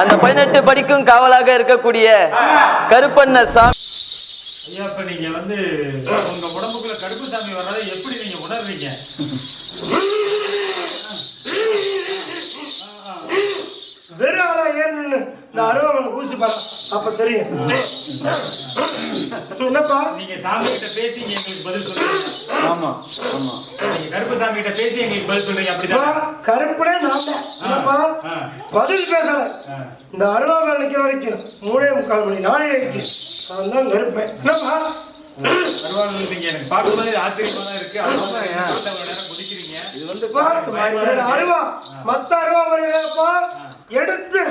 அந்த பதினெட்டு படிக்கும் காவலாக இருக்கக்கூடிய கருப்பண்ண சாமி. ஐயா இப்ப நீங்க வந்து உங்க உடம்புக்குள்ள கருப்பு சாமி வர்றதை எப்படி நீங்க உணர்றீங்க? வெறும் ஏறணும்னு இந்த அருவாமனை பூச்சி பாரு. அப்ப தெரியும். என்னப்பா? நீங்க சாமி கிட்ட பேசி எங்களுக்கு பதில் சொல்றீங்க. ஆமா ஆமா. நீங்க கருப்பு சாமி கிட்ட பேசி எங்களுக்கு பதில் சொல்றீங்க அப்பா, அப்படிதான் கருப்பனே நான் என்னப்பா. பதில் பேசல. இந்த அருவாமனை நிக்கிற வரைக்கும் மூணே முக்கால் மணி நாளே இருக்கு நான் தான் கருப்பேன் என்னப்பா? பரவாயில்ல எனக்கு பார்க்கும்போது ஆச்சரியமா தான் இருக்கு. அருவா மத்த அருவா முறையிலப்பா எடுத்து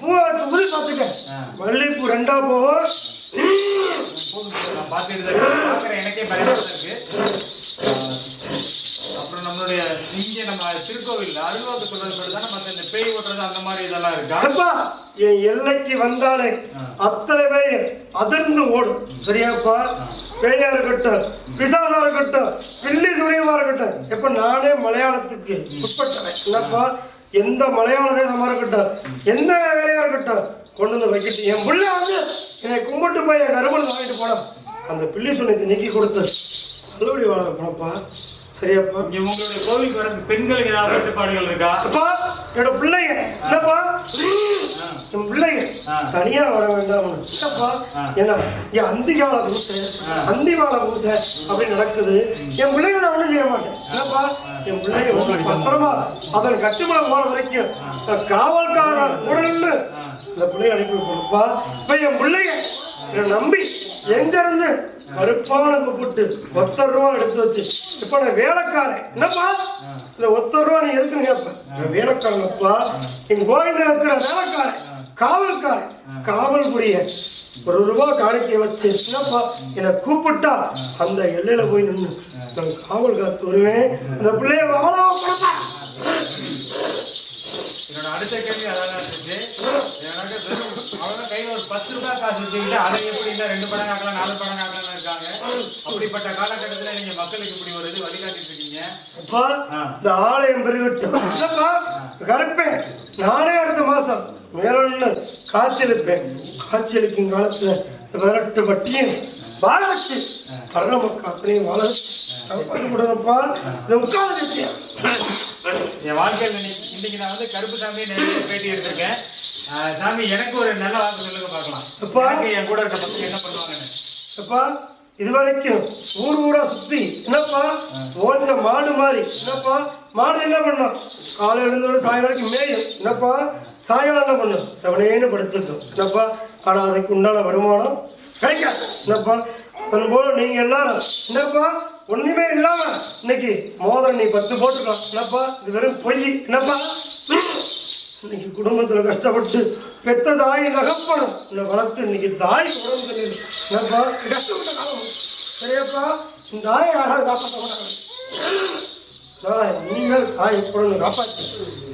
பூ வச்சு ஊதி பார்த்துக்க மல்லிகைப்பூ ரெண்டா போகும். நான் பார்த்துட்டு எனக்கே பயமா இருக்கு. அப்புறம் நம்மளுடைய இங்க நம்ம திருக்கோவில் அருள்வாக்கு சொல்றது தானே மத்த இந்த பேய் ஓட்டுறது அந்த மாதிரி இதெல்லாம் இருக்கா. அப்பா என் எல்லைக்கு வந்தாலே அத்தனை பேர் அதிர்ந்து ஓடும். சரியாப்பா? பேயா இருக்கட்டும் பிசாசா இருக்கட்டும் பில்லி துணியமா இருக்கட்டும். இப்ப நானே மலையாளத்துக்கு உட்பட்டவன். என்னப்பா? எந்த மலையாள தேசமா இருக்கட்டும் எந்த வேலையா இருக்கட்டும் கொண்டு வந்து வைக்கிட்டு என் புள்ள வந்து என்னை கும்பிட்டு போய் என் கருமன் வாங்கிட்டு போனான் அந்த பில்லி சுனியத்தை நீக்கி கொடுத்து நல்லபடி வாழ போனப்பா சரியாப்பா. உங்களுடைய கோவிலுக்கு வர பெண்களுக்கு ஏதாவது கட்டுப்பாடுகள் இருக்கா? என்னோட பிள்ளைங்க. என்னப்பா? என் பிள்ளைங்க. தனியா வர வேண்டாம் என்னப்பா? ஏன்னா இங்க அந்தி கால பூசை அந்தி கால பூசை அப்படி நடக்குது. என் பிள்ளைங்க நான் ஒண்ணும் செய்ய மாட்டேன். என்னப்பா? என் பிள்ளைங்க வந்து பத்திரமா அதன் கட்டுமலை போற வரைக்கும் காவல்காரன் நின்று இந்த பிள்ளைங்க அனுப்பி கொடுப்பா இப்ப என் பிள்ளைங்க என்னை நம்பி எங்க இருந்து கருப்பான கூப்பிட்டு ஒத்தர் ரூபா எடுத்து வச்சு. இப்ப நான் வேலைக்காரன். என்னப்பா? இந்த ஒத்தர் ரூபா நீ எதுக்குன்னு கேட்பேன் வேலைக்காரனப்பா என் கோவிந்தனுக்கு நான் வேலைக்காரன் காவல்காரன் காவல் புரிய ஒரு ரூபா காணிக்கை வச்சு என்னப்பா என்னை கூப்பிட்டா அந்த எல்லையில போய் நின்று நான் காவல் காத்து வருவேன். அந்த பிள்ளைய வாழ. என்னோட அடுத்த கேள்வி அதான் இருந்துச்சு எனக்கு வெறும் அவங்க கையில ஒரு பத்து ரூபாய் காசு வச்சுக்கிட்டு அதை எப்படி இல்ல ரெண்டு படம் ஆக்கலாம் நாலு படம் ஆக்கலாம் இருக்காங்க. அப்படிப்பட்ட காலகட்டத்துல நீங்க மக்களுக்கு இப்படி ஒரு இது வழிகாட்டிட்டு இருக்கீங்க. இந்த ஆலயம் பெருகட்டும். கருப்பேன் நானே அடுத்த மாசம் மேலொன்னு காய்ச்சலிப்பேன் காய்ச்சலிக்கும் காலத்துல பதினெட்டு வட்டியும் வாழ வச்சு கரண மக்கள் அத்தனையும் வாழ வச்சு காப்பாற்றப்படணும்ப்பா இந்த உட்கார்ந்து வச்சியா என் வாழ்க்கையில இன்னைக்கு நான் வந்து கருப்பு சாமியை நிறைய பேட்டி எடுத்திருக்கேன். சாமி எனக்கு ஒரு நல்ல வாக்கு சொல்லுங்க பார்க்கலாம். அப்பா. எனக்கு என் கூட இருக்க பசங்க என்ன பண்ணுவாங்கன்னு. அப்பா இது வரைக்கும் ஊர் ஊரா சுத்தி என்னப்பா? ஓஞ்ச மாடு மாதிரி. என்னப்பா? மாடு என்ன பண்ணும்? காலை எழுந்தோட சாயங்காலம் வரைக்கும் மேயும் என்னப்பா? சாயங்காலம் என்ன பண்ணும்? செவனேன்னு படுத்துக்கும் என்னப்பா? ஆனா அதுக்கு உண்டான வருமானம்? கிடைக்காது. என்னப்பா அதன் போல நீங்க எல்லாரும் என்னப்பா ஒண்ணுமே இல்லாம இன்னைக்கு மோதிரம் நீ பத்து போட்டுக்கலாம். என்னப்பா இது வெறும் பொய். என்னப்பா? இன்னைக்கு குடும்பத்துல கஷ்டப்பட்டு பெத்த தாய் நகப்படும். இந்த வளர்த்து இன்னைக்கு தாய் உடம்பு தெரியுது என்னப்பா? கஷ்டப்பட்ட காலம். சரியாப்பா? இந்த தாயை யாராவது காப்பாற்ற மாட்டாங்க. நீங்கள் தாய் குழந்தை காப்பாற்றி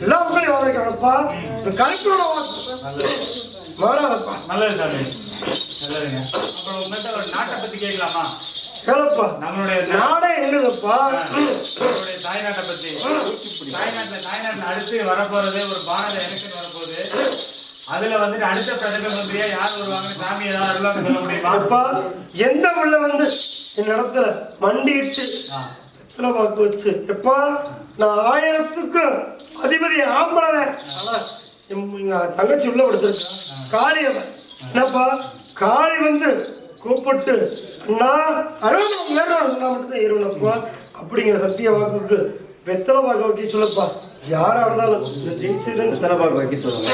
எல்லா மக்களையும் வாதிக்கிறானப்பா இந்த கருத்தோட வாக்கு மாறாதப்பா நல்லது சாமி. நல்லதுங்க. அப்புறம் உங்கள்கிட்ட ஒரு நாட்டை பத்தி கேட்கலாமா? கேளப்பா. நம்மளுடைய நாடே. என்னதுப்பா? நம்மளுடைய தாய்நாட்டை பத்தி. தாய்நாட்டுல தாய்நாட்டுல அடுத்து வரப்போறது ஒரு பாரத எலெக்ஷன் வரப்போகுது. அதுல வந்துட்டு அடுத்த பிரதம மந்திரியா யார் வருவாங்க சாமி ஏதாவது அருளாக சொல்ல முடியுமா? அப்பா எந்த பிள்ளை வந்து என் இடத்துல மண்டிட்டு. பித்தளை பாக்கு வச்சு எப்பா நான் ஆயிரத்துக்கு அதிபதி ஆம்பளை எங்க தங்கச்சி உள்ள படுத்திருக்கா. காளி அவன் என்னப்பா? காளி வந்து கூப்பிட்டு அண்ணா அறுபது நேரம் நான் மட்டும் தான் ஏறுவனப்பா அப்படிங்கிற சத்திய வாக்குக்கு வெத்தலை வாக்கு வைக்க சொல்லுப்பா. யாரா இருந்தாலும் இந்த ஜெயிச்சதுன்னு வெத்தலை பாக்கு வைக்க சொல்லுங்க.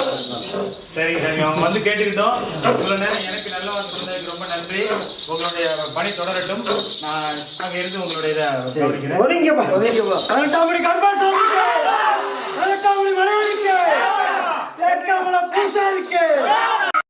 சரி சரி அவங்க வந்து கேட்டுக்கிட்டோம். இவ்வளவு நேரம் எனக்கு நல்ல சொன்னதுக்கு ரொம்ப நன்றி. உங்களுடைய பணி தொடரட்டும். நான் அங்க இருந்து உங்களுடைய இதை ஒதுங்கப்பா ஒதுங்கப்பா கரெக்டாமடி